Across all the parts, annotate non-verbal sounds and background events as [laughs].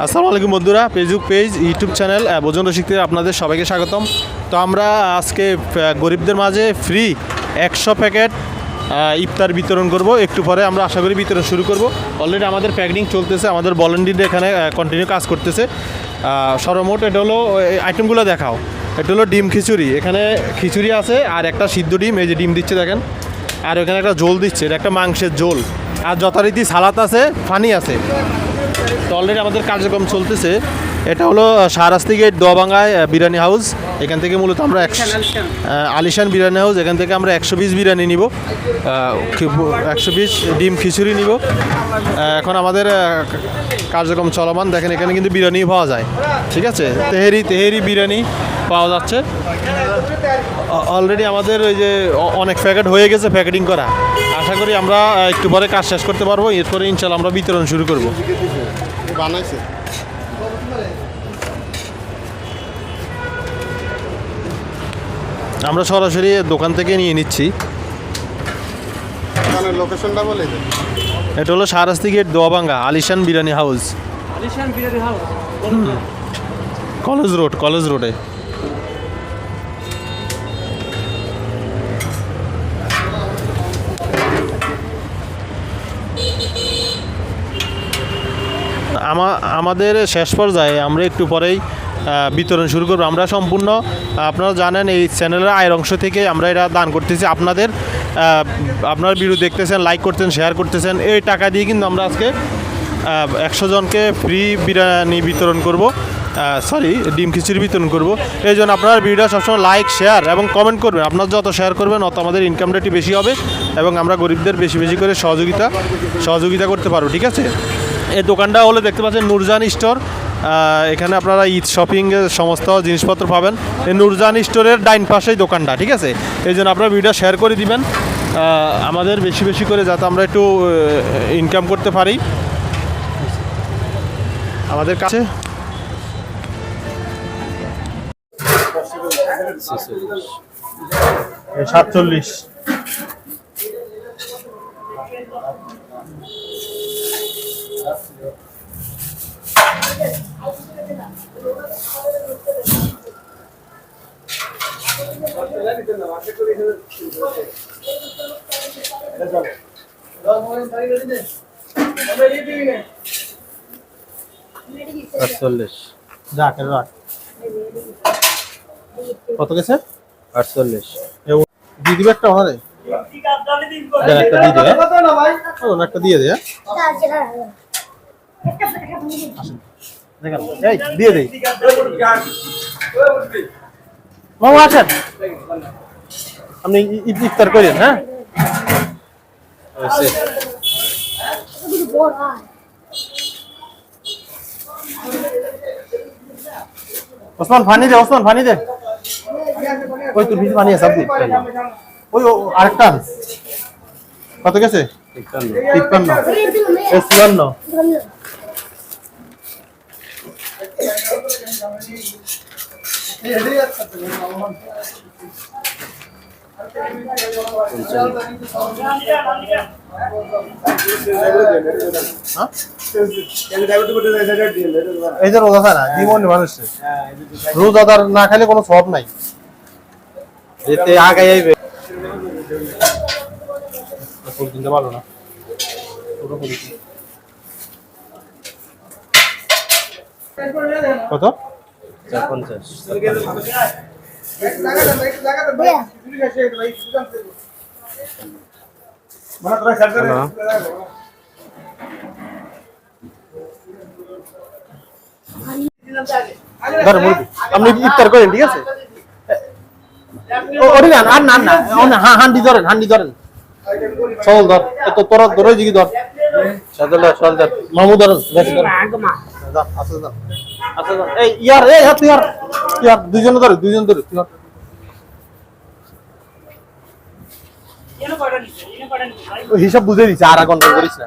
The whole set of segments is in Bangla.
আসসালামু আলাইকুম বন্ধুরা ফেসবুক পেজ ইউটিউব চ্যানেল বোজন রসিকতে আপনাদের সবাইকে স্বাগতম। তো আমরা আজকে গরিবদের মাঝে ফ্রি একশো প্যাকেট ইফতার বিতরণ করব। একটু পরে আমরা আশা করি বিতরণ শুরু করব। অলরেডি আমাদের প্যাকেটিং চলতেছে, আমাদের ভলেন্টিয়ার এখানে কন্টিনিউ কাজ করতেছে। সর্বমোট এটা হলো আইটেমগুলো দেখাও। এটা হলো ডিম খিচুড়ি। এখানে খিচুড়ি আছে আর একটা সিদ্ধ ডিম, এই যে ডিম দিচ্ছে দেখেন। আর ওখানে একটা জোল দিচ্ছে, এটা একটা মাংসের জোল আর যথারীতি সালাদ আছে, ফানি আছে। তো অলরেডি আমাদের কার্যক্রম চলতেছে। এটা হলো শাহরাস্তি গেট দোয়াবাঙ্গায় বিরিয়ানি হাউস এখান থেকে মূলত আমরা একশো আলিশান বিরিয়ানি হাউস এখান থেকে আমরা একশো পিস বিরিয়ানি নিব। একশো পিস ডিম খিচুড়ি নিব। এখন আমাদের কার্যক্রম চলমান। দেখেন, এখানে কিন্তু বিরিয়ানি পাওয়া যায়। ঠিক আছে? তেহেরি তেহেরি বিরিয়ানি পাওয়া যাচ্ছে। অলরেডি আমাদের ওই যে অনেক প্যাকেট হয়ে গেছে প্যাকেটিং করা। আশা করি আমরা একটু পরে কাজ শেষ করতে পারব। এরপরে ইনশাল্লাহ আমরা বিতরণ শুরু করব। বানাইছে। আমরা সরাসরি দোকান থেকে নিয়ে নিচ্ছি। লোকেশনটা বলে এটা হলো সারাস্তি gate দোয়াবাঙ্গা Alishan biryani house. Alishan biryani house? College road college রোডে। আমাদের শেষ পর্যায়ে আমরা একটু পরেই বিতরণ শুরু করব। আমরা সম্পূর্ণ, আপনারা জানেন এই চ্যানেলের আয়ের অংশ থেকে আমরা এটা দান করতেছি। আপনাদের আপনার ভিডিও দেখতেছেন, লাইক করতেছেন, শেয়ার করতেছেন, এই টাকা দিয়ে কিন্তু আমরা আজকে একশো জনকে ফ্রি বিরিয়ানি বিতরণ করব। সরি ডিম খিচুড়ি বিতরণ করব। এই জন্য আপনার ভিডিও সবসময় লাইক, শেয়ার এবং কমেন্ট করবেন। আপনার যত শেয়ার করবেন, অত আমাদের ইনকামটা একটু বেশি হবে এবং আমরা গরিবদের বেশি বেশি করে সহযোগিতা সহযোগিতা করতে পারব, ঠিক আছে? এই দোকানটা হলে দেখতে পাচ্ছেন নুরজান স্টোর। এখানে আপনারা ঈদ শপিংয়ের সমস্ত জিনিসপত্র পাবেন। এই নূরজান স্টোরের ডাইন পাশেই দোকানটা, ঠিক আছে? এই জন্য আপনারা ভিডিও শেয়ার করে দিবেন। আমাদের বেশি বেশি করে যাতে আমরা একটু ইনকাম করতে পারি। আমাদের কাছে সাতচল্লিশ। আটচল্লিশ রাখ রাখ কত গেছে আটচল্লিশ দিয়ে দিবে একটা ওনারে একটা দিয়ে দে ও একটা দিয়ে দে হ্যাঁ? দেখেন, এই দিয়ে দে মামা আসেন। আপনি ইফতার করেন হ্যাঁ? হয়েছে। ওসমান ফানি দে ওসমান ফানি দে। ওই তোর ভিতরে পানি আছে আপনি ওই আরেকটা কত গেছে? তিপ্পান্ন। এ চুয়ান্ন? এই যে রোজা খায় না জীবন মানুষের রোজাদার না খেলে কোনো সব নাই। যেতে আগে ফুল কিনতে পারল না পুরো ফুল কিনতে। কত? পঞ্চাশ আপনি ইফতার করেন ঠিক আছে? ও- ওরে না আর না না ও না, হান্ডি ধরেন হান্ডি ধরেন। চল ধর তো তোরা ধরে দিকে ধর। সদল সদল মামু ধরেন যা। এই ইয়ার এই হাত ইয়ার। ইয়ার দুইজন ধরে দুইজন ধরে। ও হিসাব বুঝে দিছে আর ঘণ্টা করিস না।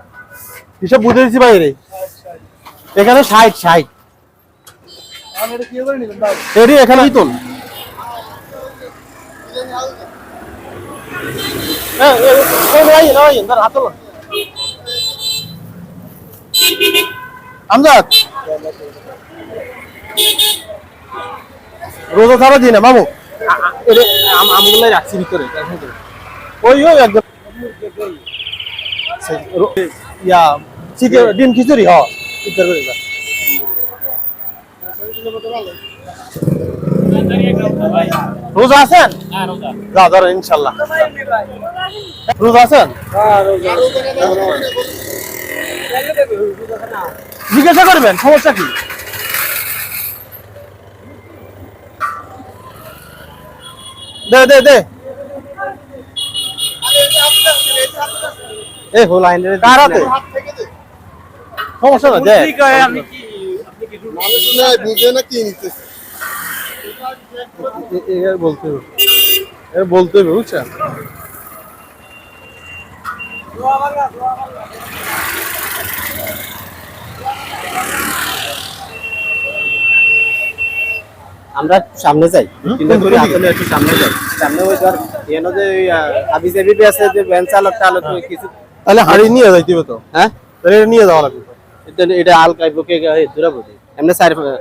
হিসাব বুঝে দিছি বাইরে এখানে ষাট ষাট। এরি এখানে কি তোল। হাত। আমজাদ। রোজা ছাড়া দিই না বাবু আমগুলাই রাখছি ভিতরে ওই ওই একদম। ইয়া চিকেন ডিম খিচুড়ি হ। ইফতার করে। রোজা আছেন? যা ধরেন ইনশাল্লাহ। রোজা আছেন? জিজ্ঞাসা করবেন সমস্যা কি? দে দে দে। এ হো লাইন রে সমস্যা না দে। মানুষ নয় বুঝে না কি নিতেছে? এ- এ- এ বলতে হবে। এ বলতে হবে বুঝছেন? আমরা সামনে যাই। হুম? করি আসলে একটু সামনে যাই। সামনে ওই ধর যে জাবি আছে যে ভ্যান চালক টালক কিছু তাহলে হাড়ি নিয়ে যাইতে হবে তো? হ্যাঁ? তাহলে নিয়ে যাওয়া লাগবে। এটা দূরা এমনি চার একটা-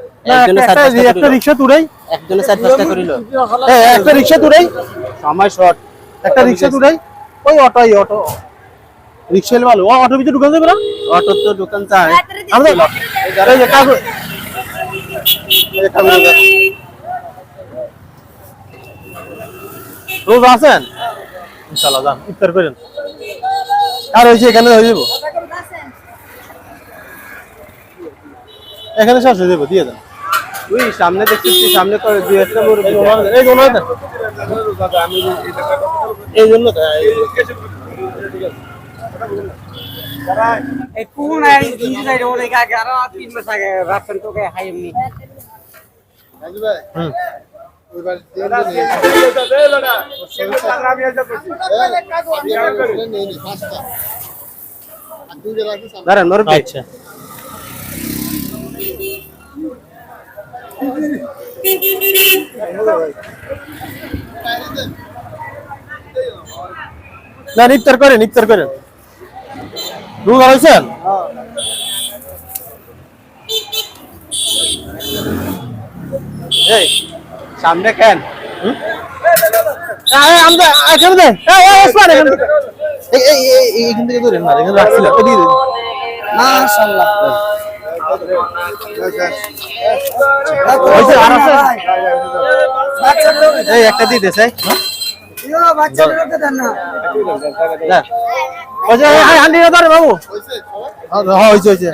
একটা- পাঁচটা একটা করিল। রিক্সা তুড়াই একজনে চার পাঁচটা করিল। এ, একটা রিক্সা তুড়াই সময় শর্ট একটা রিক্সা ওই অটোই অটো। রিক্সা এলে ভালো। ও অটোর ভিতরে ঢুকে যাবে না? অটো তো দোকান চায় আমাদের এই যে কাগজ এই যে কাগজ রোজ আছেন ইনশাল্লাহ যান ইফতার করেন। আর ওই যে এখানে হয়ে যাব। এখানে শেষ হয়ে যাব দিয়ে দেন। তুই সামনে দেখছিস তুই সামনে করে দুই একটা মুরব্বি এই জন্য এই- এই কোন নাই আগে আরও তিন মাস আগে রাখছেন তোকে হাই এমনি ভাই নিয়ে নি পাঁচটা। আর তুই যে রাখিস আমি- দাঁড়ান মুরব্বি আচ্ছা। [laughs] না ইফতার করেন ইফতার করেন। রোজা হয়েছেন এই। সামনে কেন এই, থেকে ধরেন না এখানে রাখছিলাম একটা দিতে ধরে। বাবু হয়েছে? হ্যাঁ হয়েছে